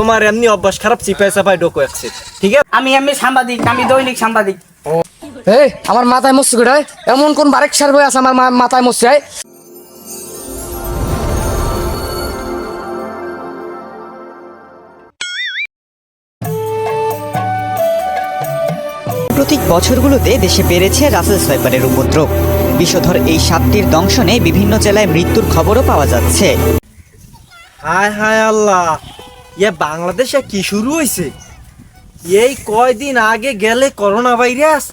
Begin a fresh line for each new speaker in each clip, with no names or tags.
তোমার এমনি অভ্যাস খারাপ চিপাই চাপাই ডোকো একছে ঠিক আছে?
আমি এমনি সাংবাদিক আমি দৈনিক সাংবাদিক।
এই আমার মাথায় মস্ত করে এমন কোন বারেক সার বই আছে আমার মাথায় মস্ত
সাম্প্রতিক বছরগুলোতে দেশে বেড়েছে রাসেল সাইপারের উপদ্রব। বিষধর এই সাপটির দংশনে বিভিন্ন জেলায় মৃত্যুর খবরও পাওয়া যাচ্ছে।
হায় হায় আল্লাহ! ইয়ে বাংলাদেশে কি শুরু হয়েছে এই কয়দিন আগে গেলে করোনা ভাইরাস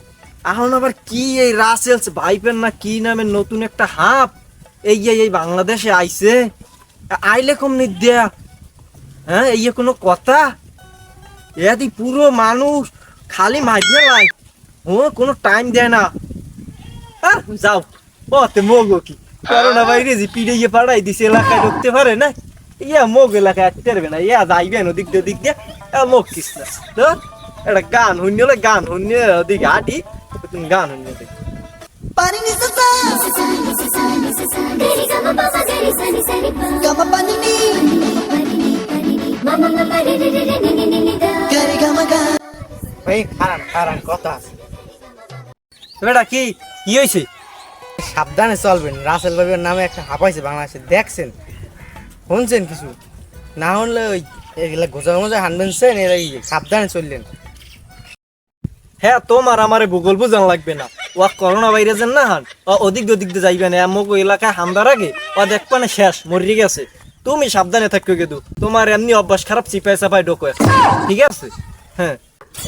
এখন আবার কি এই রাসেলস ভাইপেন না কি নামের নতুন একটা হাঁপ এই এই বাংলাদেশে আইছে? আইলে কম নিদ্যা। হ্যাঁ এই কোনো কথা? এদি পুরো মানুষ খালি মাঝে লাই। ও কোনো টাইম দেয় না। যাও। তে মগো কি? করোনা ভাইরাস পিড়ে গিয়ে পাড়াই দিছে, এলাকায় ঢুকতে পারে না ইয়া মোগ এলাকায় আসতে পারবে না ইয়া যাইবে না দিক দিয়ে দিক দিয়ে মোগ কিস না তো একটা গান শুনি হলে গান শুনি ওদিকে হাঁটি তুমি গান শুনি ওদিকে
এই খারান খারান কথা আছে
বেটা কি কি হয়েছে
সাবধানে চলবেন রাসেল বাবির নামে একটা হাঁপাইছে বাংলাদেশে দেখছেন শুনছেন কিছু? না হলে ওই এগুলা গোজা মোজা হানবেন সেন এরা সাবধানে চললেন।
হ্যাঁ তোমার আমারে ভূগোল বুঝান লাগবে না। ও করোনা ভাইরাসের না হান? ও ওদিক ওদিক দিয়ে যাইবে না। মোক এলাকায় হামদার আগে ও দেখবা না শেষ মরি গেছে। তুমি সাবধানে থাকো কিন্তু। তোমার এমনি অভ্যাস খারাপ চিপাই চাপাই ডোকো ঠিক আছে? হ্যাঁ।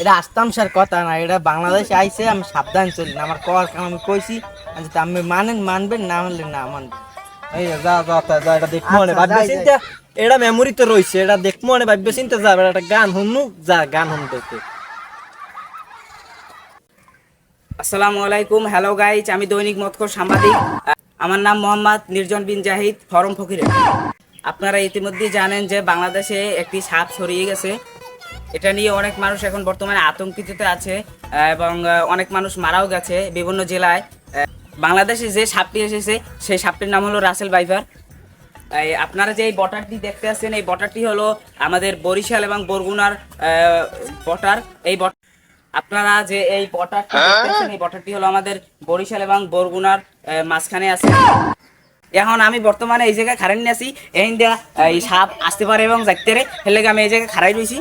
এটা আসতাম স্যার কথা না এটা বাংলাদেশে আইসে আমি সাবধানে চললেন। আমার কর আমি কইছি আমি যদি মানেন মানবেন না মানলে না মানবেন।
এই যা যা যা এটা দেখব মানে
আচ্ছা,
ভাববে চিন্তা এটা মেমোরি তো রয়েছে এটা দেখব মানে ভাববে চিন্তা যা একটা গান শুনু যা গান শুনতে
আসসালামু আলাইকুম হ্যালো গাইজ আমি দৈনিক মতকর সাংবাদিক আমার নাম মোহাম্মদ নির্জন বিন জাহিদ ফরম ফকিরে। আপনারা ইতিমধ্যেই জানেন যে বাংলাদেশে একটি সাপ ছড়িয়ে গেছে। এটা নিয়ে অনেক মানুষ এখন বর্তমানে আতঙ্কিততে আছে এবং অনেক মানুষ মারাও গেছে বিভিন্ন জেলায়। বাংলাদেশে যে সাপটি এসেছে সেই সাপটির নাম হলো রাসেল বাইভার। আপনারা যে এই বটারটি দেখতে আছেন এই বটারটি হলো আমাদের বরিশাল এবং বরগুনার বটার। এই বট আপনারা যে এই বটারটি দেখতেছেন এই বটারটি হলো আমাদের বরিশাল এবং বরগুনার মাঝখানে আছে। এখন আমি বর্তমানে এই জায়গায় খারাই আছি। এই দিয়া এই সাপ আসতে পারে এবং যাইতে রে হেলে আমি এই জায়গায় খারাই রয়েছি।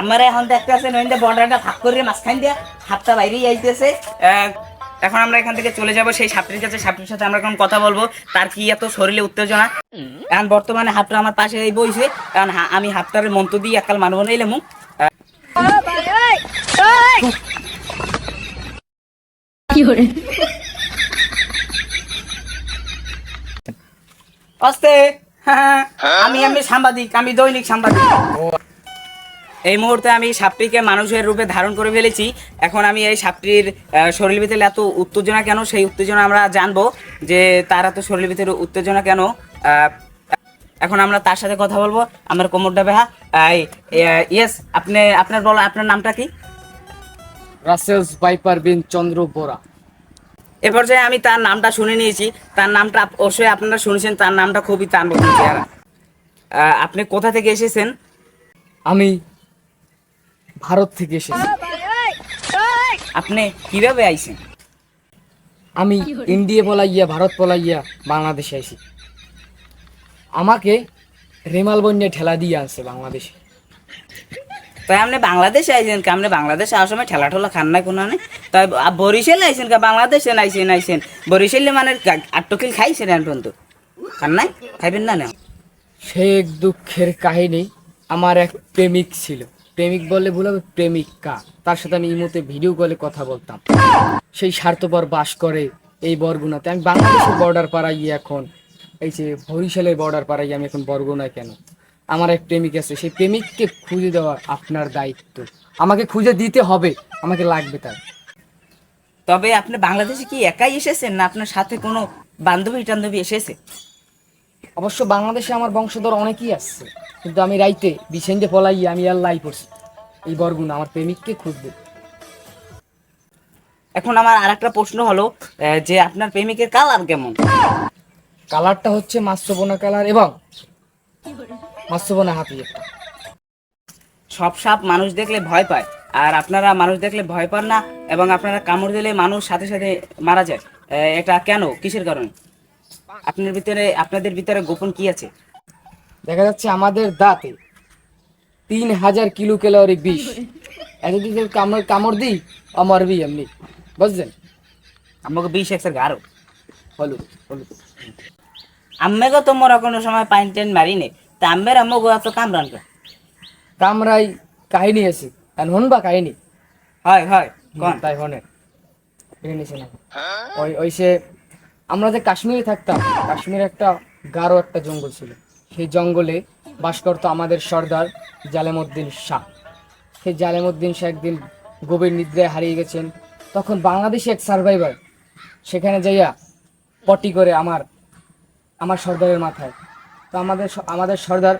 আমার এখন দেখতে আছেন ওই বর্ডারটা ভাগ করে মাঝখান দিয়া সাপটা বাইরেই আইতেছে। এখন আমরা এখান থেকে চলে যাব সেই সাপটির কাছে। সাপটির সাথে আমরা এখন কথা বলব। তার কি এত শরীরে উত্তেজনা? এখন বর্তমানে হাপটা আমার পাশে এই বইছে। কারণ আমি হাপটার মন্ত্র দিয়ে একাল মানব আস্তে হ্যাঁ, আমি আমি সাংবাদিক আমি দৈনিক সাংবাদিক। এই মুহূর্তে আমি সাপটিকে মানুষের রূপে ধারণ করে ফেলেছি। এখন আমি এই সাপটির শরীর ভিতরে এত উত্তেজনা কেন? সেই উত্তেজনা আমরা জানব যে তার এত শরীর ভিতরে উত্তেজনা কেন? এখন আমরা তার সাথে কথা বলব। আমার কোমরটা বেহা। ইয়েস আপনি আপনার বলো আপনার নামটা কি?
রাসেলস বাইপার বিন চন্দ্র বোরা।
এ পর্যায়ে আমি তার নামটা শুনে নিয়েছি। তার নামটা অবশ্যই আপনারা শুনেছেন তার নামটা খুবই তার আপনি কোথা থেকে এসেছেন?
আমি ভারত থেকে এসেছি।
আপনি কীভাবে আইছেন?
আমি ইন্ডিয়া পলাইয়া ভারত পলাইয়া বাংলাদেশে আইছি। আমাকে রেমাল বন্যা ঠেলা দিয়ে আনছে বাংলাদেশে।
তাই আপনি বাংলাদেশে আইছেন আপনি বাংলাদেশে আসার সময় ঠেলা ঠেলা খান না কোনো তাই বরিশালে আইছেন কা? বাংলাদেশে আইছেন আইছেন। বরিশালে মানে আটকিল খাইছেন এখন পর্যন্ত? খান নাই? খাইবেন না না?
সে এক দুঃখের কাহিনী আমার এক প্রেমিক ছিল। প্রেমিক বলে ভুল হবে, প্রেমিকা। তার সাথে আমি ইমোতে ভিডিও কলে কথা বলতাম। সেই স্বার্থপর বাস করে এই বরগুনাতে। আমি বাংলাদেশের বর্ডার পাড়াই এখন। এই যে বরিশালের বর্ডার পাড়াই আমি এখন বরগুনায় কেন? আমার এক প্রেমিক আছে, সেই প্রেমিককে খুঁজে দেওয়া আপনার দায়িত্ব। আমাকে খুঁজে দিতে হবে, আমাকে লাগবে তার
তবে আপনি বাংলাদেশে কি একাই এসেছেন? না আপনার সাথে কোনো বান্ধবী টান্ধবী এসেছে?
অবশ্য বাংলাদেশে আমার বংশধর অনেকেই আসছে কিন্তু আমি রাইতে বিছেন্দে পলাই আমি আল্লাহ পড়ছি। এই বরগুনা আমার প্রেমিককে খুঁজবে।
এখন আমার আর একটা প্রশ্ন হলো যে আপনার প্রেমিকের কালার কেমন?
কালারটা হচ্ছে মাস্যবোনা কালার এবং মাস্যবোনা হাতি একটা।
সব সাপ মানুষ দেখলে ভয় পায় আর আপনারা মানুষ দেখলে ভয় পান না এবং আপনারা কামড় দিলে মানুষ সাথে সাথে মারা যায়। এটা কেন? কিসের কারণে? আপনার ভিতরে আপনাদের ভিতরে গোপন কি আছে?
দেখা যাচ্ছে আমাদের দাঁতে তিন হাজার কিলো ক্যালোরি বিষ। এতদিন যদি কামড় কামড় দিই মরবি এমনি। বুঝলেন
আমাকে বিশ একশো গারো
হলো হলো
আম্মেকে তো মোরা কোনো সময় পাইন টেন মারিনি তা আম্মের আম্মকে এত কামড়ান কে?
কামরাই কাহিনী আছে। আর হনবা কাহিনী?
হয় হয়। কোন?
তাই হনে। না। ওই ওই সে আমরা যে কাশ্মীরে থাকতাম, কাশ্মীরে একটা গাঢ় একটা জঙ্গল ছিল। সেই জঙ্গলে বাস করতো আমাদের সর্দার জালেমউদ্দিন শাহ। সেই জালেমউদ্দিন শাহ একদিন গভীর নিদ্রায় হারিয়ে গেছেন। তখন বাংলাদেশে এক সার্ভাইভার সেখানে যাইয়া পটি করে আমার আমার সর্দারের মাথায়। তো আমাদের আমাদের সর্দার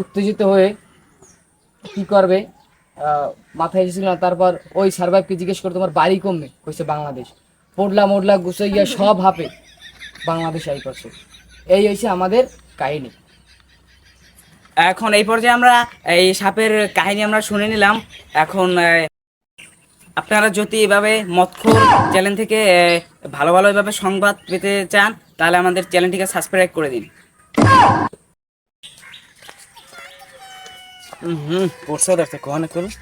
উত্তেজিত হয়ে কি করবে? মাথায় এসেছিল না, তারপর ওই সার্ভাইভকে জিজ্ঞেস করে, তোমার বাড়ি কমবে? কইছে, বাংলাদেশ। পড়লা মোডলা গুছাইয়া সব হাপে বাংলাদেশ আই করছে এই হয়েছে আমাদের কাহিনী।
এখন এই পর্যায়ে আমরা এই সাপের কাহিনী আমরা শুনে নিলাম। এখন আপনারা যদি এভাবে মৎখোর চ্যানেল থেকে ভালো ভালো এভাবে সংবাদ পেতে চান তাহলে আমাদের চ্যানেলটিকে সাবস্ক্রাইব করে দিন। হুম পড়ছে দেখতে কখনো করুন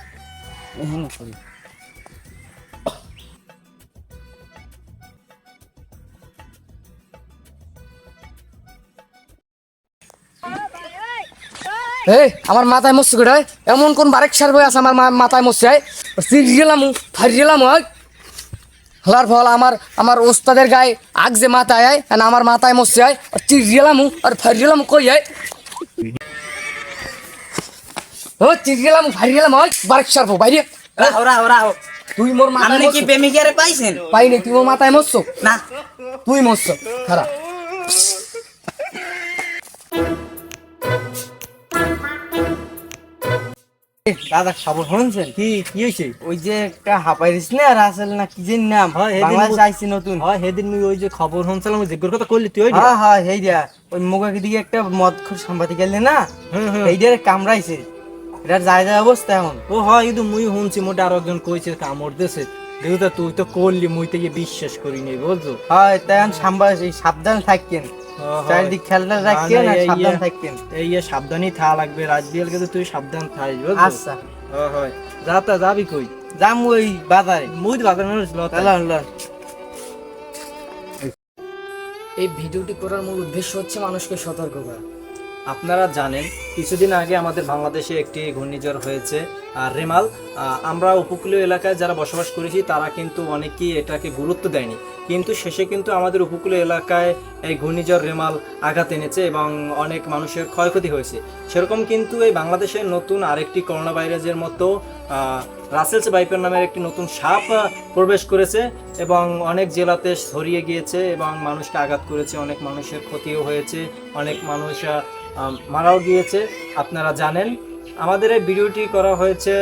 এই আমার মাথায় মস্ত করে এমন কোন বারেক সার্ভাই আছে আমার মাথায় মস্তে গেলাম ফারিয়েলাম হয় হলার ফল আমার আমার ওস্তাদের গায়ে আগ যে মাথায় আয় আর আমার মাথায় মস্তে আয় আর চিরিয়েলাম আর ফারিয়েলাম কই আয় ও চিরিয়েলাম ফারিয়েলাম হয় বারেক সার্ভ বাইরে।
রাহো রাহো রাহো।
তুই মোর মাথায়
কি প্রেমিকারে পাইছেন?
পাইনি তুই মোর মাথায় মস্ত
না।
তুই মস্ত খারাপ।
দাদা খবর শুনছেন?
কি কি হয়েছে
ওই যে একটা না রাসেল না কি যে নাম?
হয়,
বাংলাদেশ আইছি নতুন।
হয় সেদিন মুই ওই যে খবর শুনছিলাম ওই জিজ্ঞের কথা করলি তুই ওই
হ্যাঁ হ্যাঁ ওই দিকে একটা মদ সাংবাদিক এলে না। কামড়াইছে। এটার যায় যায় অবস্থা এখন।
ও হয় কিন্তু মুই শুনছি মোটা আরও একজন কইছে কামড় দিছে। দেখো তুই তো করলি মুই তো বিশ্বাস করি নাই বুঝছ?
হয় তাই সাবধান থাকেন। চারিদিক
না,
আর সাবধান
ইয়ে- এই ইয়ে সাবধানই থা লাগবে রাজবিয়াল কিন্তু তুই সাবধান থাকিস
আচ্ছা।
হয়, যা তা যাবি কই?
যাম ওই বাজারে।
মুই বাজারে মানুষ
এই ভিডিওটি করার মূল উদ্দেশ্য হচ্ছে মানুষকে সতর্ক করা।
আপনারা জানেন, কিছুদিন আগে আমাদের বাংলাদেশে একটি ঘূর্ণিঝড় হয়েছে। আর রেমাল আমরা উপকূলীয় এলাকায় যারা বসবাস করেছি, তারা কিন্তু অনেকেই এটাকে গুরুত্ব দেয়নি। কিন্তু শেষে কিন্তু আমাদের উপকূলীয় এলাকায় এই ঘূর্ণিঝড় রেমাল আঘাত এনেছে এবং অনেক মানুষের ক্ষয়ক্ষতি হয়েছে। সেরকম কিন্তু এই বাংলাদেশের নতুন আরেকটি করোনা ভাইরাসের মতো রাসেলস বাইপার নামের একটি নতুন সাপ প্রবেশ করেছে এবং অনেক জেলাতে ছড়িয়ে গিয়েছে এবং মানুষকে আঘাত করেছে, অনেক মানুষের ক্ষতিও হয়েছে, অনেক মানুষ মারাও গিয়েছে, আপনারা জানেন। আমাদের এই ভিডিওটি করা হয়েছে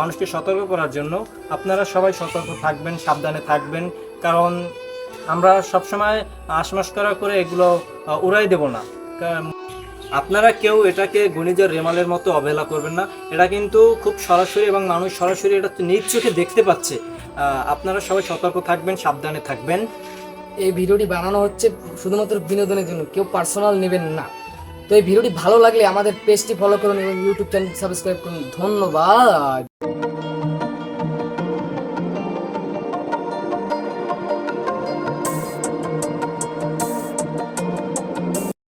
মানুষকে সতর্ক করার জন্য। আপনারা সবাই সতর্ক থাকবেন, সাবধানে থাকবেন, কারণ আমরা সবসময় আশমাস করা এগুলো উড়াই দেব না। আপনারা কেউ এটাকে ঘূর্ণিঝড় রেমালের মতো অবহেলা করবেন না। এটা কিন্তু খুব সরাসরি এবং মানুষ সরাসরি এটা নিজ চোখে দেখতে পাচ্ছে। আপনারা সবাই সতর্ক থাকবেন, সাবধানে থাকবেন।
এই ভিডিওটি বানানো হচ্ছে শুধুমাত্র বিনোদনের জন্য। কেউ পার্সোনাল নেবেন না। তো এই ভিডিওটি ভালো লাগলে আমাদের পেজটি ফলো করুন এবং ইউটিউব চ্যানেল সাবস্ক্রাইব করুন। ধন্যবাদ।